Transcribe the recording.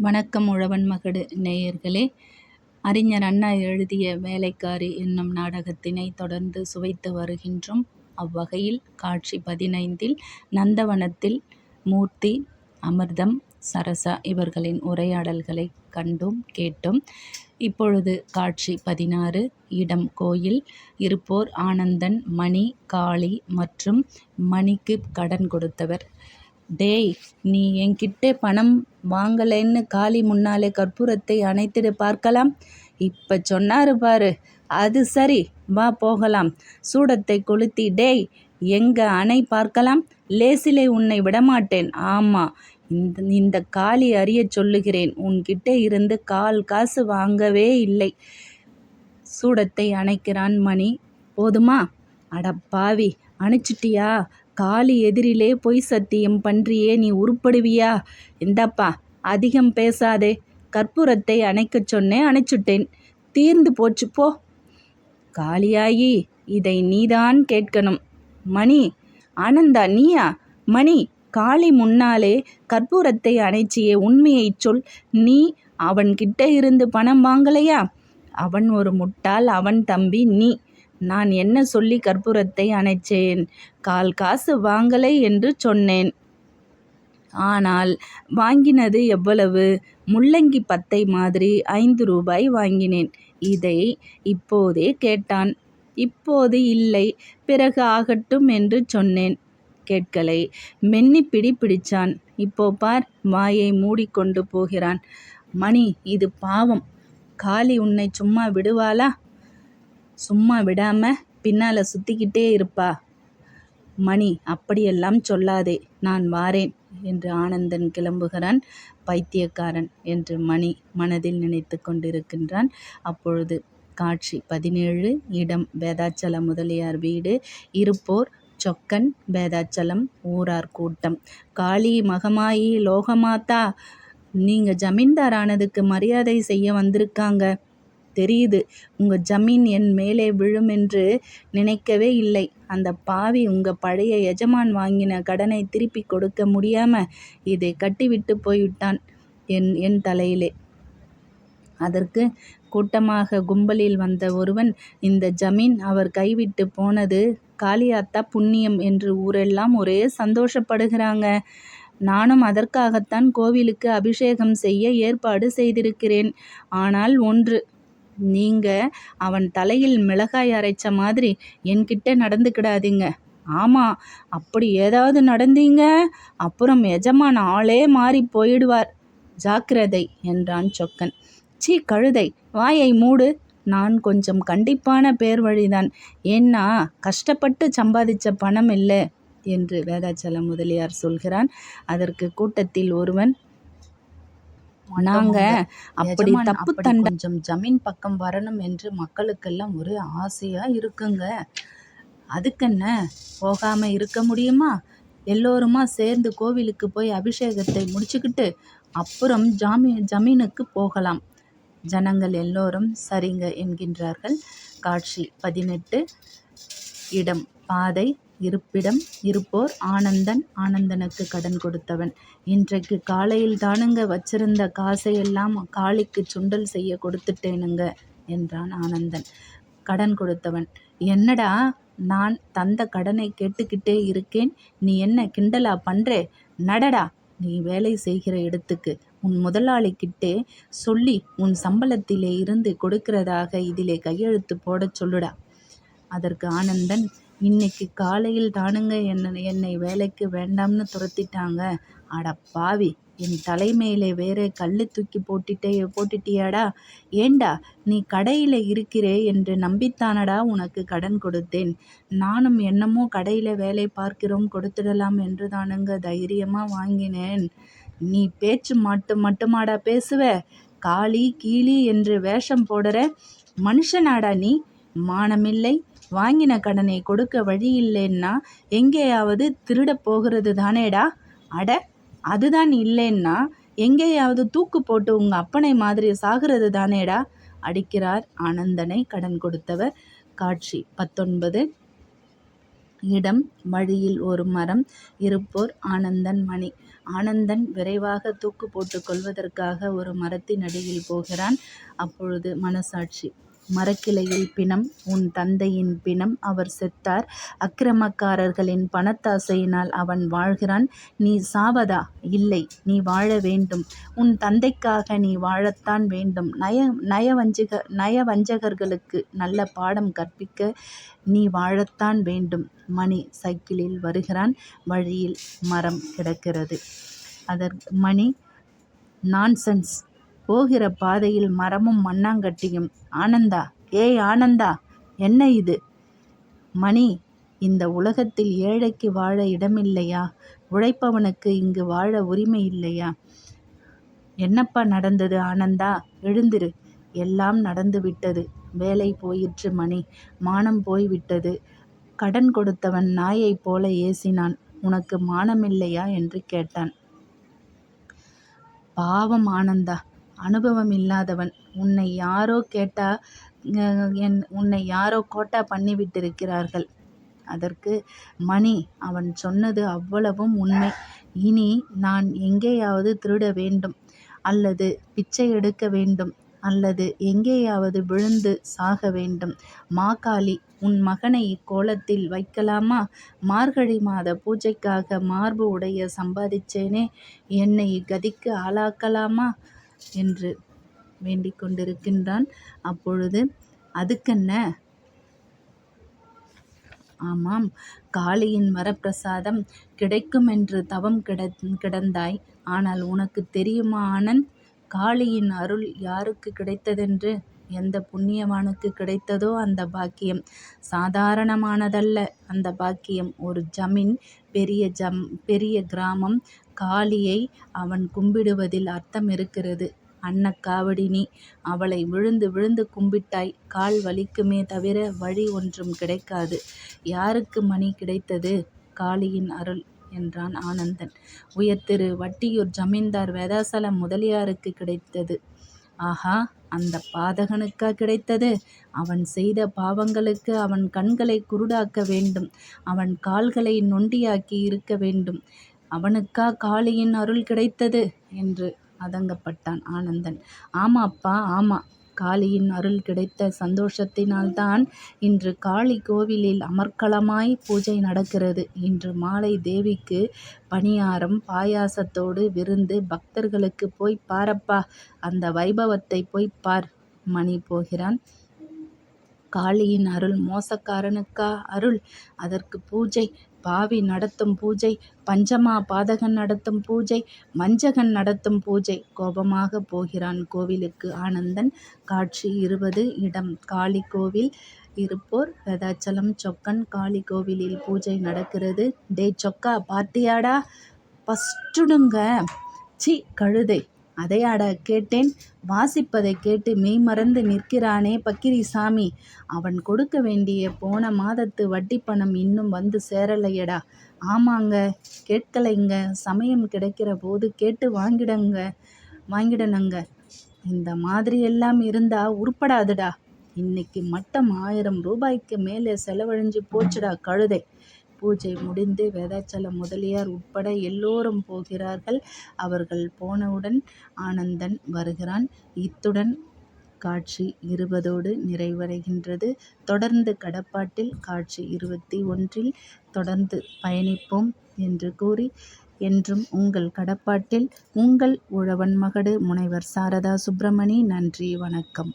வணக்கம் உழவன் மகடு நேயர்களே. அறிஞர் அண்ணா எழுதிய வேலைக்காரி என்னும் நாடகத்தினை தொடர்ந்து சுவைத்து வருகின்றோம். அவ்வகையில் காட்சி பதினைந்தில் நந்தவனத்தில் மூர்த்தி அமிர்தம் சரசா இவர்களின் உரையாடல்களை கண்டும் கேட்டோம். இப்பொழுது காட்சி பதினாறு இடம் கோயில் இருப்போர் ஆனந்தன் மணி காளி மற்றும் மணிக்கு கடன் கொடுத்தவர். டேய் நீ என்கிட்ட பணம் வாங்கலைன்னு காளி முன்னாலே கற்பூரத்தை அணைத்திடு பார்க்கலாம். இப்ப சொன்னாரு பாரு. அது சரி வா போகலாம். சூடத்தை கொளுத்தி டேய் எங்க அணை பார்க்கலாம். லேசிலே உன்னை விடமாட்டேன். ஆமா இந்த இந்த காளி அறிய சொல்லுகிறேன். உன்கிட்ட இருந்து கால் காசு வாங்கவே இல்லை. சூடத்தை அணைக்கிறான் மணி. போதுமா? அடப்பாவி அணைச்சிட்டியா? காளி எதிரிலே பொய் சத்தியம் பன்றியே நீ உருப்படுவியா? இந்தாப்பா அதிகம் பேசாதே. கற்பூரத்தை அணைக்கச் சொன்னேன் அணைச்சுட்டேன். தீர்ந்து போச்சு போ. காளியாயி இதை நீதான் கேட்கணும். மணி ஆனந்தா நீயா? மணி காளி முன்னாலே கற்பூரத்தை அணைச்சியே உண்மையைச் சொல். நீ அவன் கிட்ட இருந்து பணம் வாங்கலையா? அவன் ஒரு முட்டாள் அவன் தம்பி நீ. நான் என்ன சொல்லி கற்பூரத்தை அணைச்சேன்? கால் காசு வாங்கலை என்று சொன்னேன். ஆனால் வாங்கினது எவ்வளவு? முள்ளங்கி பத்தை மாதிரி ஐந்து ரூபாய் வாங்கினேன். இதை இப்போதே கேட்டான். இப்போது இல்லை பிறகு ஆகட்டும் என்று சொன்னேன். கேட்கலை மென்னி பிடி பிடிச்சான். இப்போ பார் வாயை மூடிக்கொண்டு போகிறான். மணி இது பாவம். காளி உன்னை சும்மா விடுவாளா? சும்மா விடாம பின்னால சுத்திக்கிட்டே இருப்பா. மணி அப்படியெல்லாம் சொல்லாதே நான் வாரேன் என்று ஆனந்தன் கிளம்புகிறான் பைத்தியக்காரன் என்று மணி மனதில் நினைத்து கொண்டிருக்கின்றான். அப்பொழுது காட்சி பதினேழு இடம் வேதாச்சல முதலியார் வீடு இருப்போர் சொக்கன் வேதாச்சலம் ஊரார் கூட்டம். காளி மகமாயி லோகமாத்தா நீங்கள் ஜமீன்தார் ஆனதுக்கு மரியாதை செய்ய வந்திருக்காங்க. தெரியுது. உங்க ஜமீன் என் மேலே விழும் என்று நினைக்கவே இல்லை. அந்த பாவி உங்க பழைய எஜமான் வாங்கின கடனை திருப்பி கொடுக்க முடியாம இதை கட்டிவிட்டு போய்விட்டான் என் என் தலையிலே. அதற்கு கூட்டமாக கும்பலில் வந்த ஒருவன் இந்த ஜமீன் அவர் கைவிட்டு போனது காளியாத்தா புண்ணியம் என்று ஊரெல்லாம் ஒரே சந்தோஷப்படுகிறாங்க. நானும் அதற்காகத்தான் கோவிலுக்கு அபிஷேகம் செய்ய ஏற்பாடு செய்திருக்கிறேன். ஆனால் ஒன்று நீங்கள் அவன் தலையில் மிளகாய் அரைச்ச மாதிரி என்கிட்ட நடந்துக்கிடாதீங்க. ஆமாம் அப்படி ஏதாவது நடந்தீங்க? அப்புறம் எஜமான் ஆளே மாறி போயிடுவார். ஜாக்கிரதை என்றான் சொக்கன். சீ கழுதை வாயை மூடு. நான் கொஞ்சம் கண்டிப்பான பேர் வழிதான் ஏன்னா கஷ்டப்பட்டு சம்பாதிச்ச பணம் இல்லை என்று வேதாச்சலம் முதலியார் சொல்கிறான். அதற்கு கூட்டத்தில் ஒருவன் நாங்க அப்படி தப்பு தண்டை கொஞ்சம் ஜமீன் பக்கம் வரணும் என்று மக்களுக்கெல்லாம் ஒரு ஆசையா இருக்குங்க. அதுக்கென்ன? போகாம இருக்க முடியுமா? எல்லோருமா சேர்ந்து கோவிலுக்கு போய் அபிஷேகத்தை முடிச்சுக்கிட்டு அப்புறம் ஜாமீ ஜமீனுக்கு போகலாம். ஜனங்கள் எல்லோரும் சரிங்க என்கின்றார்கள். காட்சி பதினெட்டு இடம் பாதை இருப்பிடம் இருப்போர் ஆனந்தன் ஆனந்தனுக்கு கடன் கொடுத்தவன். இன்றைக்கு காலையில் தானுங்க வச்சிருந்த காசையெல்லாம் காளிக்கு சுண்டல் செய்ய கொடுத்துட்டேனுங்க என்றான் ஆனந்தன். கடன் கொடுத்தவன். என்னடா நான் தந்த கடனை கேட்டுக்கிட்டே இருக்கேன் நீ என்ன கிண்டலா பண்றே? நடடா நீ வேலை செய்கிற இடத்துக்கு. உன் முதலாளிக்கிட்டே சொல்லி உன் சம்பளத்திலே இருந்து கொடுக்கிறதாக இதிலே கையெழுத்து போடச் சொல்லுடா. அதற்கு ஆனந்தன் இன்னைக்கு காலையில் தானுங்க என்ன என்னை வேலைக்கு வேண்டாம்னு துரத்திட்டாங்க. அட பாவி என் தலைமையிலே வேற கல் தூக்கி போட்டுட்டே போட்டுட்டியாடா? ஏண்டா நீ கடையில் இருக்கிறே என்று நம்பித்தானடா உனக்கு கடன் கொடுத்தேன். நானும் என்னமோ கடையில் வேலை பார்க்கிறோம் கொடுத்துடலாம் என்று தானுங்க தைரியமாக வாங்கினேன். நீ பேச்சு மட்டும் மட்டுமாடா பேசுவ? காளி கீழி என்று வேஷம் போடுற மனுஷனாடா நீ? மானமில்லை வாங்கின கடனை கொடுக்க வழி இல்லைன்னா எங்கேயாவது திருட போகிறது தானேடா? அட அதுதான் இல்லைன்னா எங்கேயாவது தூக்கு போட்டு உங்க அப்பனை மாதிரி சாகிறது தானேடா? அடிக்கிறார் ஆனந்தனை கடன் கொடுத்தவர். காட்சி பத்தொன்பது. இடம் வழியில் ஒரு மரம். இருப்போர் ஆனந்தன் மணி. ஆனந்தன் விரைவாக தூக்கு போட்டுக் கொள்வதற்காக ஒரு மரத்தின் அடியில் போகிறான். அப்பொழுது மனசாட்சி. மரக்கிளையில் பிணம் உன் தந்தையின் பிணம் அவர் செத்தார். அக்கிரமக்காரர்களின் பணத்தாசையினால் அவன் வாழ்கிறான். நீ சாவதா? இல்லை நீ வாழ வேண்டும். உன் தந்தைக்காக நீ வாழத்தான் வேண்டும். நயவஞ்சகர்களுக்கு நல்ல பாடம் கற்பிக்க நீ வாழத்தான் வேண்டும். மணி சைக்கிளில் வருகிறான். வழியில் மரம் கிடக்கிறது. அதற்கு மணி நான்சென்ஸ். போகிற பாதையில் மரமும் மண்ணாங்கட்டியும். ஆனந்தா. ஏய் ஆனந்தா. என்ன இது? மணி. இந்த உலகத்தில் ஏழைக்கு வாழ இடமில்லையா? உழைப்பவனுக்கு இங்கு வாழ உரிமை இல்லையா? என்னப்பா நடந்தது ஆனந்தா. எழுந்திரு. எல்லாம் நடந்து விட்டது வேலை போயிற்று மணி. மானம் போய்விட்டது. கடன் கொடுத்தவன் நாயைப் போல ஏசினான். உனக்கு மானமில்லையா? என்று கேட்டான். பாவம் ஆனந்தா. அனுபவம் இல்லாதவன் உன்னை யாரோ கேட்டா உன்னை யாரோ கோட்டா பண்ணிவிட்டிருக்கிறார்கள். அதற்கு மணி அவன் சொன்னது அவ்வளவும் உண்மை. இனி நான் எங்கேயாவது திருட வேண்டும். அல்லது பிச்சை எடுக்க வேண்டும். அல்லது எங்கேயாவது விழுந்து சாக வேண்டும். மாகாளி. உன் மகனை இக்கோலத்தில் வைக்கலாமா? மார்கழி மாத பூஜைக்காக மார்பு உடைய சம்பாதிச்சேனே என்னை கதிக்கு ஆளாக்கலாமா? என்று வேண்டிக் கொண்டிருக்கின்றான். அப்பொழுது அதுக்கென்ன? ஆமாம் காளியின் வரப்பிரசாதம் கிடைக்குமென்று தவம் கிட கிடந்தாய். ஆனால் உனக்கு தெரியுமா ஆனந்த்? காளியின் அருள் யாருக்கு கிடைத்ததென்று? எந்த புண்ணியவானுக்கு கிடைத்ததோ அந்த பாக்கியம் சாதாரணமானதல்ல. அந்த பாக்கியம். ஒரு ஜமீன். பெரிய ஜம் பெரிய கிராமம். காளியை அவன் கும்பிடுவதில் அர்த்தமிருக்கிறது. அன்னக்காவடி நீ. அவளை விழுந்து விழுந்து கும்பிட்டாய். கால் வலிக்குமே தவிர வழி ஒன்றும் கிடைக்காது. யாருக்கு மணி கிடைத்தது? காளியின் அருள் என்றான் ஆனந்தன். உயர்திரு வட்டியூர் ஜமீன்தார் வேதாசலம் முதலியாருக்கு கிடைத்தது. ஆஹா அந்த பாதகனுக்கா கிடைத்தது? அவன் செய்த பாவங்களுக்கு அவன் கண்களை குருடாக்க வேண்டும். அவன் கால்களை நொண்டியாக்கி இருக்க வேண்டும். அவனுக்கா காளியின் அருள் கிடைத்தது? என்று அதங்கப்பட்டான் ஆனந்தன். ஆமாப்பா ஆமா. காளியின் அருள் கிடைத்த சந்தோஷத்தினால்தான் இன்று காளி கோவிலில் அமர்க்களமாய் பூஜை நடக்கிறது. இன்று மாலை தேவிக்கு பணியாரம் பாயாசத்தோடு விருந்து. பக்தர்களுக்கு போய் பாரப்பா. அந்த வைபவத்தை போய் பார். மணி போகிறான். காளியின் அருள் மோசக்காரனுக்கா அருள்? அதற்கு பூஜை. பாவி நடத்தும் பூஜை. பஞ்சமா பாதகன் நடத்தும் பூஜை. மஞ்சகன் நடத்தும் பூஜை. கோபமாகப் போகிறான் கோவிலுக்கு ஆனந்தன். காட்சி இருபது இடம் காளி கோவில். இருப்போர் வெதாச்சலம் சொக்கன். காளி கோவிலில் பூஜை நடக்கிறது. டேய் சொக்கா பார்த்தியாடா? பஸ்டுடுங்க. சி கழுதை. அதையாடா கேட்டேன். வாசிப்பதைக் கேட்டு மெய்மறந்து நிற்கிறானே பக்கிரிசாமி. அவன் கொடுக்க வேண்டிய போன மாதத்து வட்டி பணம் இன்னும் வந்து சேரலையடா. ஆமாங்க. கேட்கலைங்க. சமயம் கிடைக்கிற போது கேட்டு வாங்கிடணுங்க. இந்த மாதிரி எல்லாம் இருந்தா உருப்படாதுடா. இன்னைக்கு மட்டம் ஆயிரம் ரூபாய்க்கு மேலே செலவழிஞ்சு போச்சுடா கழுதை. பூஜை முடிந்து வேதாச்சலம் முதலியார் உட்பட எல்லோரும் போகிறார்கள். அவர்கள் போனவுடன் ஆனந்தன் வருகிறான். இத்துடன் காட்சி இருபதோடு நிறைவடைகின்றது. தொடர்ந்து கடப்பாட்டில் காட்சி இருபத்தி ஒன்றில் தொடர்ந்து பயணிப்போம் என்று கூறி என்றும் உங்கள் கடப்பாட்டில் உங்கள் உழவன் மகடு முனைவர் சாரதா சுப்பிரமணி. நன்றி வணக்கம்.